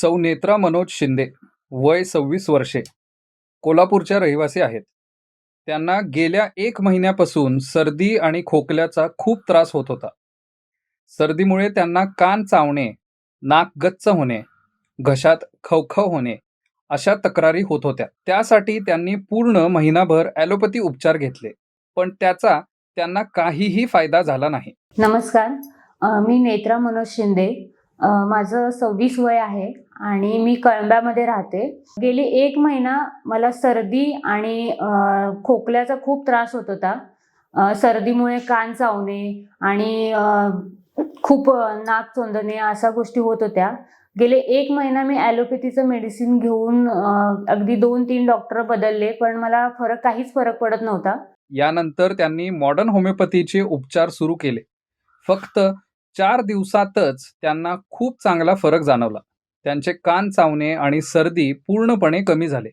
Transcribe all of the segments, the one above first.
सौ नेत्रा मनोज शिंदे वय सव्वीस वर्षे कोल्हापूरच्या रहिवासी आहेत. त्यांना गेल्या एक महिन्यापासून सर्दी आणि खोकल्याचा खूप त्रास होत होता. सर्दीमुळे त्यांना कान चावणे नाक गच्च होणे घशात खवखव होणे अशा तक्रारी होत होत्या. त्यासाठी त्यांनी पूर्ण महिनाभर ॲलोपॅथी उपचार घेतले पण त्याचा त्यांना काहीही फायदा झाला नाही. नमस्कार. मी नेत्रा मनोज शिंदे माझं सव्वीस वय आहे आणि मी कळंब्यामध्ये राहते. गेली एक महिना मला सर्दी आणि खोकल्याचा खूप त्रास होत होता. सर्दीमुळे कान चावणे आणि खूप नाक चोंदणे अशा गोष्टी होत होत्या. गेले एक महिना मी ॲलोपॅथीचं मेडिसिन घेऊन अगदी दोन तीन डॉक्टर बदलले पण मला फरक काहीच फरक पडत नव्हता. यानंतर त्यांनी मॉडर्न होमिओपॅथीचे उपचार सुरू केले. फक्त चार दिवसातच त्यांना खूप चांगला फरक जाणवला. त्यांचे कान चावणे आणि सर्दी पूर्णपणे कमी झाले.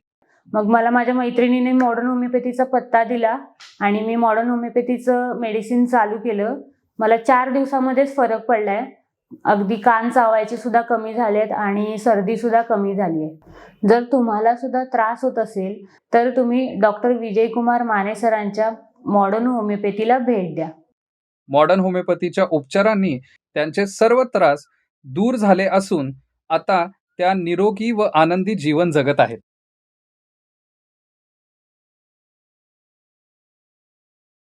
मग मला माझ्या मैत्रिणीने मॉडर्न होमिओपॅथीचा पत्ता दिला आणि मी मॉडर्न होमिओपॅथीचं मेडिसिन चालू केलं. मला चार दिवसामध्येच फरक पडलाय. अगदी कान चावायचे सुद्धा कमी झालेत आणि सर्दी सुद्धा कमी झाली आहे. जर तुम्हाला सुद्धा त्रास होत असेल तर तुम्ही डॉक्टर विजयकुमार माने सरांच्या मॉडर्न होमिओपॅथीला भेट द्या. मॉडर्न होमिओपॅथीच्या उपचारांनी त्यांचे सर्व त्रास दूर झाले असून आता त्या निरोगी व आनंदी जीवन जगत आहेत.